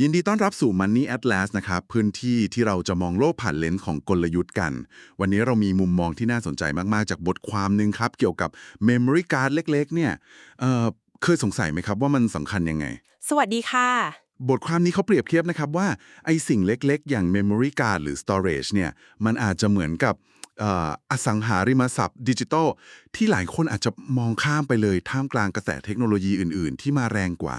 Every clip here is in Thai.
ยินดีต้อนรับสู่ Money Atlas นะครับ พื้นที่ที่เราจะมองโลกผ่านเลนส์ของกลยุทธ์กัน วันนี้เรามีมุมมองที่น่าสนใจมาก ๆ จากบทความหนึ่งครับ เกี่ยวกับ Memory Card เล็ก ๆ เนี่ยเอ่อเคยสงสัยไหมครับว่ามันสำคัญยังไง สวัสดีค่ะ บทความนี้เขาเปรียบเทียบนะครับว่า ไอสิ่งเล็ก ๆ อย่าง Memory Card หรือ Storage เนี่ย มันอาจจะเหมือนกับเอ่ออสังหาริมทรัพย์ดิจิทัลที่หลายคนอาจจะมองข้ามไปเลยท่ามกลางกระแสเทคโนโลยีอื่น ๆ ที่มาแรงกว่า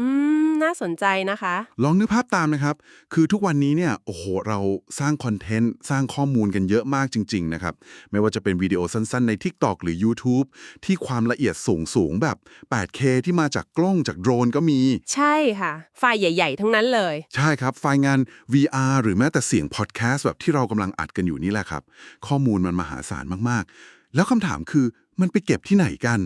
อืม น่าสนใจนะคะ ลองนึกภาพตามนะครับ คือทุกวันนี้เนี่ย โอ้โห เราสร้างคอนเทนต์ สร้างข้อมูลกันเยอะมากจริง ๆ นะครับ ไม่ว่าจะเป็นวิดีโอสั้นๆ ใน TikTok หรือ YouTube ที่ความละเอียดสูงสูงๆแบบ 8K ที่มาจากกล้องจากโดรนก็มี ใช่ค่ะ ไฟล์ใหญ่ๆ ทั้งนั้นเลย ใช่ครับ ไฟล์งาน VR หรือแม้แต่เสียงพอดแคสต์แบบที่เรากำลังอัดกันอยู่นี่แหละครับ ข้อมูลมันมหาศาลมากๆ แล้วคำถามคือมันไปเก็บที่ไหนกัน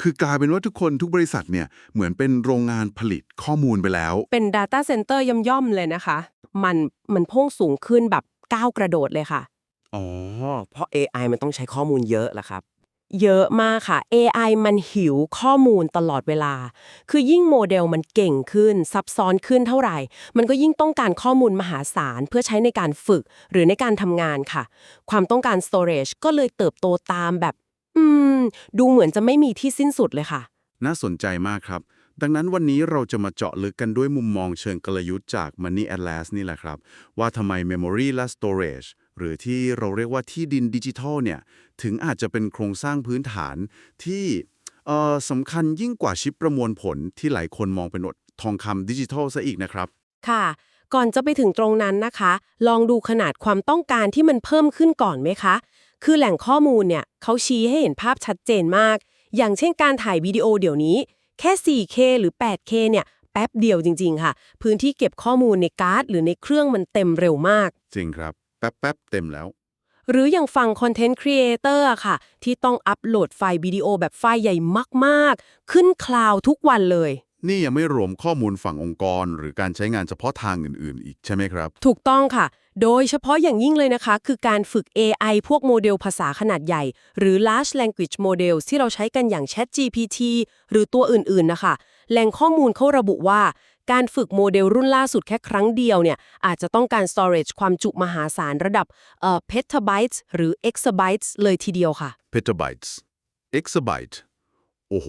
คือกลายเป็นว่าทุกคนทุกบริษัทเนี่ยเหมือนเป็นโรงงานผลิตข้อมูลไปแล้ว เป็น Data Center ย่อมๆเลยนะคะ มันมันพุ่งสูงขึ้นแบบก้าวกระโดดเลยค่ะ อ๋อ เพราะ AI มันต้องใช้ข้อมูลเยอะละครับ เยอะมากค่ะ AI มันหิวข้อมูลตลอดเวลา คือยิ่งโมเดลมันเก่งขึ้น ซับซ้อนขึ้นเท่าไหร่ มันก็ยิ่งต้องการข้อมูลมหาศาล เพื่อใช้ในการฝึกหรือในการทำงานค่ะ ความต้องการ storage ก็เลยเติบโตตามแบบ อืม ดูเหมือนจะไม่มีที่สิ้นสุดเลยค่ะ น่าสนใจมากครับ ดังนั้นวันนี้เราจะมาเจาะลึกกันด้วยมุมมองเชิงกลยุทธ์จาก Money Atlas นี่แหละครับ ว่าทำไม Memory และ Storage หรือที่เราเรียกว่าที่ดินดิจิทัลเนี่ย ถึงอาจจะเป็นโครงสร้างพื้นฐานที่เอ่อสำคัญยิ่งกว่าชิปประมวลผลที่หลายคนมองเป็นอดทองคำดิจิทัลซะอีกนะครับ ค่ะ ก่อนจะไปถึงตรงนั้นนะคะ ลองดูขนาดความต้องการที่มันเพิ่มขึ้นก่อนไหมคะ คือแหล่งข้อมูลเนี่ยเขาชี้ให้เห็นภาพชัดเจนมาก อย่างเช่นการถ่ายวิดีโอเดี๋ยวนี้ แค่ 4K หรือ 8K เนี่ยแป๊บเดียวจริง ๆ ค่ะ พื้นที่เก็บข้อมูลในการ์ด หรือในเครื่องมันเต็มเร็วมาก จริงครับ แป๊บๆเต็มแล้ว หรืออย่างฝั่งคอนเทนต์ครีเอเตอร์ค่ะ ที่ต้องอัปโหลดไฟล์วิดีโอแบบไฟล์ใหญ่มาก ๆ ขึ้นคลาวด์ทุกวันเลย นี่ยังไม่รวมข้อมูลฝั่งองค์กร หรือการใช้งานเฉพาะทางอื่น ๆ อีกใช่ไหมครับ ถูกต้องค่ะ โดยเฉพาะอย่างยิ่งเลยนะคะ คือการฝึก AI พวกโมเดลภาษาขนาดใหญ่ หรือ large language models ที่เราใช้กันอย่าง ChatGPT หรือตัวอื่น ๆ นะคะ แหล่งข้อมูลเขาระบุว่า การฝึกโมเดลรุ่นล่าสุดแค่ครั้งเดียวเนี่ยอาจจะต้องการ storage ความจุมหาศาลระดับเอ่อ petabytes หรือ exabytes เลยทีเดียวค่ะ petabytes exabyte โอ้โห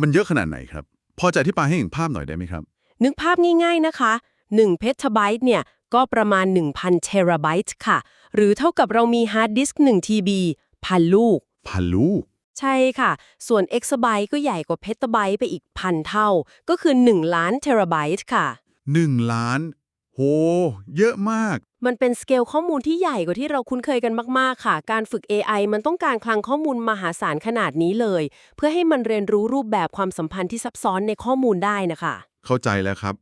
มันเยอะขนาดไหนครับ พอจะอธิบายให้เห็นภาพหน่อยได้ไหมครับ นึกภาพง่ายๆนะคะ1 petabyte เนี่ยก็ประมาณ 1,000 terabyte ค่ะ หรือเท่ากับเรามีฮาร์ดดิสก์1 TB พันลูก พันลูก ใช่ค่ะ ส่วน exabyte ก็ใหญ่กว่า petabyte ไปอีกพันเท่า ก็คือ 1 ล้าน terabyte ค่ะ 1 ล้าน โห เยอะมาก มันเป็นสเกลข้อมูลที่ใหญ่กว่าที่เราคุ้นเคยกันมาก ๆ ค่ะ การฝึก AI มันต้องการคลังข้อมูลมหาศาลขนาดนี้เลย เพื่อให้มันเรียนรู้รูปแบบความสัมพันธ์ที่ซับซ้อนในข้อมูลได้นะคะ เข้าใจแล้วครับ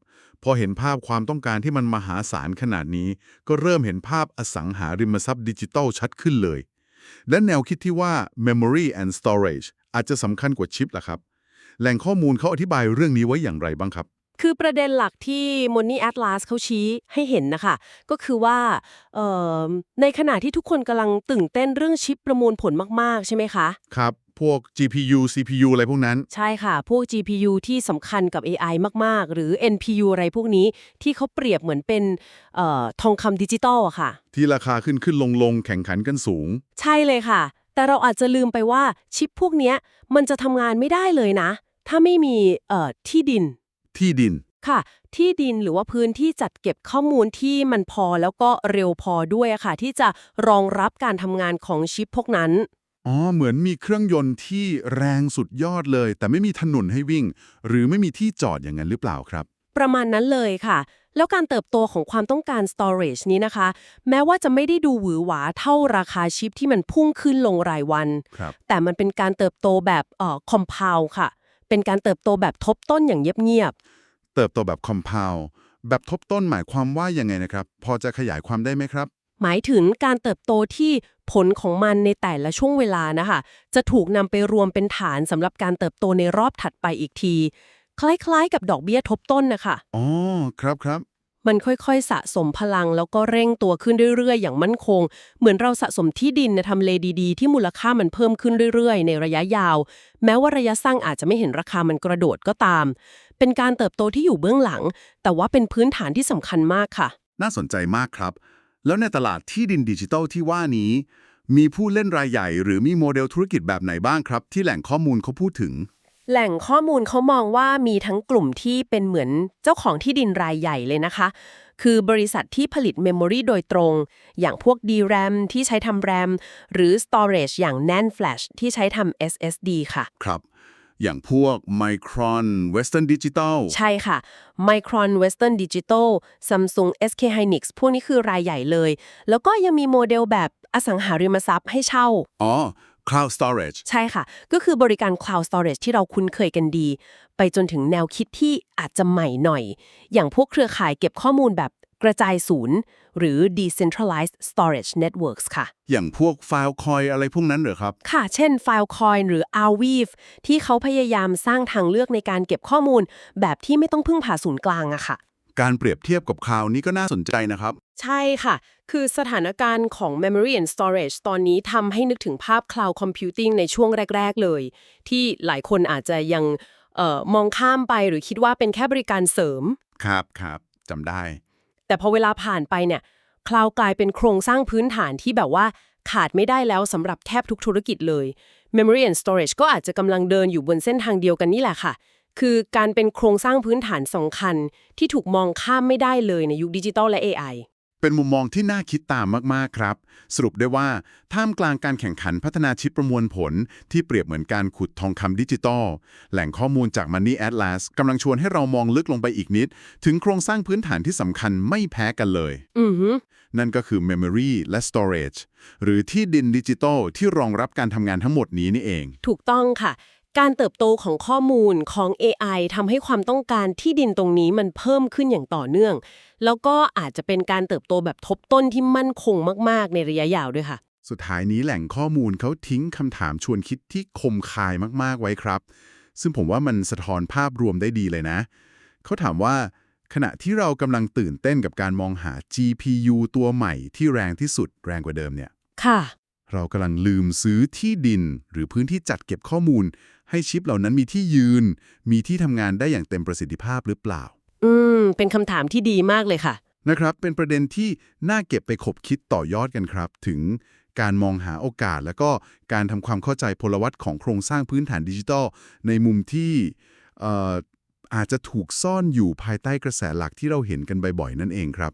พอเห็นภาพความต้องการที่มันมหาศาลขนาดนี้ ก็เริ่มเห็นภาพอสังหาริมทรัพย์ดิจิทัลชัดขึ้นเลย และแนวคิดที่ว่า memory and storage อาจจะสำคัญกว่าชิปล่ะครับ แหล่งข้อมูลเขาอธิบายเรื่องนี้ไว้อย่างไรบ้างครับ คือประเด็นหลักที่ Money Atlas เขาชี้ให้เห็นนะคะ ก็คือว่าเอ่อในขณะที่ทุกคนกำลังตื่นเต้นเรื่องชิปประมวลผลมาก ๆ ใช่ไหมคะ ครับ พวก GPU CPU อะไรพวกนั้น ใช่ค่ะ พวก GPU ที่สำคัญกับ AI มาก ๆ หรือ NPU อะไรพวกนี้ที่เขาเปรียบเหมือนเป็นเอ่อทองคำดิจิตอลอะค่ะ ที่ราคาขึ้นขึ้นลงลงแข่งขันกันสูง ใช่เลยค่ะ แต่เราอาจจะลืมไปว่าชิปพวกเนี้ยมันจะทำงานไม่ได้เลยนะ ถ้าไม่มีเอ่อที่ดิน ที่ดินค่ะ ที่ดินหรือว่าพื้นที่จัดเก็บข้อมูลที่มันพอแล้วก็เร็วพอด้วยอะค่ะ ที่จะรองรับการทำงานของชิปพวกนั้น อ๋อ เหมือนมีเครื่องยนต์ที่แรงสุดยอดเลย แต่ไม่มีถนนให้วิ่ง หรือไม่มีที่จอดอย่างนั้นหรือเปล่าครับ ประมาณนั้นเลยค่ะ แล้วการเติบโตของความต้องการ storage นี้นะคะ แม้ว่าจะไม่ได้ดูหวือหวาเท่าราคาชิปที่มันพุ่งขึ้นลงรายวัน ครับ แต่มันเป็นการเติบโตแบบเอ่อ compound ค่ะ เป็นการเติบโตแบบทบต้นอย่างเงียบเติบโตแบบ compound แบบทบต้นหมายความว่ายังไงนะครับ พอจะขยายความได้ไหมครับๆ หมายถึงการเติบโตที่ผลของมันในแต่ละช่วงเวลานะคะ จะถูกนำไปรวมเป็นฐานสำหรับการเติบโตในรอบถัดไปอีกที คล้ายๆ กับดอกเบี้ยทบต้นนะคะอ๋อครับครับมันค่อยๆ สะสมพลังแล้วก็เร่งตัวขึ้นเรื่อยๆ อย่างมั่นคง เหมือนเราสะสมที่ดินในทำเลดีๆ ที่มูลค่ามันเพิ่มขึ้นเรื่อยๆ ในระยะยาว แม้ว่าระยะสั้นอาจจะไม่เห็นราคามันกระโดดก็ตาม เป็นการเติบโตที่อยู่เบื้องหลัง แต่ว่าเป็นพื้นฐานที่สำคัญมากค่ะ น่าสนใจมากครับ แล้วในตลาดที่ดินดิจิทัลที่ว่านี้ มีผู้เล่นรายใหญ่ หรือมีโมเดลธุรกิจแบบไหนบ้างครับ ที่แหล่งข้อมูลเขาพูดถึง แหล่งข้อมูลเขามองว่ามีทั้งกลุ่มที่เป็นเหมือนเจ้าของที่ดินรายใหญ่เลยนะคะ คือบริษัทที่ผลิตเมมโมรีโดยตรง อย่างพวก DRAM ที่ใช้ทำ RAM หรือ Storage อย่าง NAND Flash ที่ใช้ทำ SSD ค่ะ ครับ อย่างพวก Micron Western Digital ใช่ค่ะ Micron Western Digital Samsung SK Hynix พวกนี้คือรายใหญ่เลย แล้วก็ยังมีโมเดลแบบอสังหาริมทรัพย์ให้เช่า อ๋อ Cloud Storage ใช่ค่ะ ก็คือบริการ Cloud Storage ที่เราคุ้นเคยกันดี ไปจนถึงแนวคิดที่อาจจะใหม่หน่อย อย่างพวกเครือข่ายเก็บข้อมูลแบบ กระจายศูนย์ หรือ Decentralized Storage Networks ค่ะ อย่างพวก Filecoin อะไรพวกนั้นเหรอครับ ค่ะ เช่น Filecoin หรือ Arweave ที่เขาพยายามสร้างทางเลือกในการเก็บข้อมูล แบบที่ไม่ต้องพึ่งผ่าศูนย์กลางอะค่ะ การเปรียบเทียบกับ Cloud นี้ก็น่าสนใจนะครับ ใช่ค่ะ คือสถานการณ์ของ Memory and Storage ตอนนี้ทำให้นึกถึงภาพ Cloud Computing ในช่วงแรก ๆ เลย ที่หลายคนอาจจะยังเออมองข้ามไปหรือคิดว่าเป็นแค่บริการเสริม ครับครับจำได้ แต่พอเวลาผ่านไปเนี่ยคลาวกลายเป็นโครงสร้างพื้นฐานที่แบบว่าขาดไม่ได้แล้วสำหรับแทบทุกธุรกิจเลย Memory and Storage ก็อาจจะกำลังเดินอยู่บนเส้นทางเดียวกันนี่แหละค่ะ คือการเป็นโครงสร้างพื้นฐานสำคัญที่ถูกมองข้ามไม่ได้เลยในยุคดิจิตอลและ AI เป็นมุมมองที่น่าคิดตามมากๆครับ สรุปได้ว่าท่ามกลางการแข่งขันพัฒนาชิปประมวลผล ที่เปรียบเหมือนการขุดทองคำดิจิตอลแหล่งข้อมูลจาก Money Atlas กำลังชวนให้เรามองลึกลงไปอีกนิด ถึงโครงสร้างพื้นฐานที่สำคัญไม่แพ้กันเลยอือฮึนั่นก็คือ Memory และ Storage หรือที่ดินดิจิตอลที่รองรับการทำงานทั้งหมดนี้นี่เอง ถูกต้องค่ะ การเติบโตของข้อมูลของ AI ทำให้ความต้องการที่ดินตรงนี้มันเพิ่มขึ้นอย่างต่อเนื่อง แล้วก็อาจจะเป็นการเติบโตแบบทบต้นที่มั่นคงมาก ๆ ในระยะยาวด้วยค่ะ สุดท้ายนี้แหล่งข้อมูลเขาทิ้งคำถามชวนคิดที่คมคายมากๆไว้ครับ ซึ่งผมว่ามันสะท้อนภาพรวมได้ดีเลยนะ เขาถามว่า ขณะที่เรากำลังตื่นเต้นกับการมองหา GPU ตัวใหม่ที่แรงที่สุดแรงกว่าเดิมเนี่ยค่ะ เรากำลังลืมซื้อที่ดิน หรือพื้นที่จัดเก็บข้อมูล ให้ชิปเหล่านั้นมีที่ยืน มีที่ทำงานได้อย่างเต็มประสิทธิภาพหรือเปล่า อืม เป็นคำถามที่ดีมากเลยค่ะ นะครับ เป็นประเด็นที่น่าเก็บไปขบคิดต่อยอดกันครับ ถึงการมองหาโอกาส แล้วก็การทำความเข้าใจพลวัตของโครงสร้างพื้นฐานดิจิทัล ในมุมที่เอ่ออาจจะถูกซ่อนอยู่ภายใต้กระแสหลักที่เราเห็นกันบ่อยๆนั่นเองครับ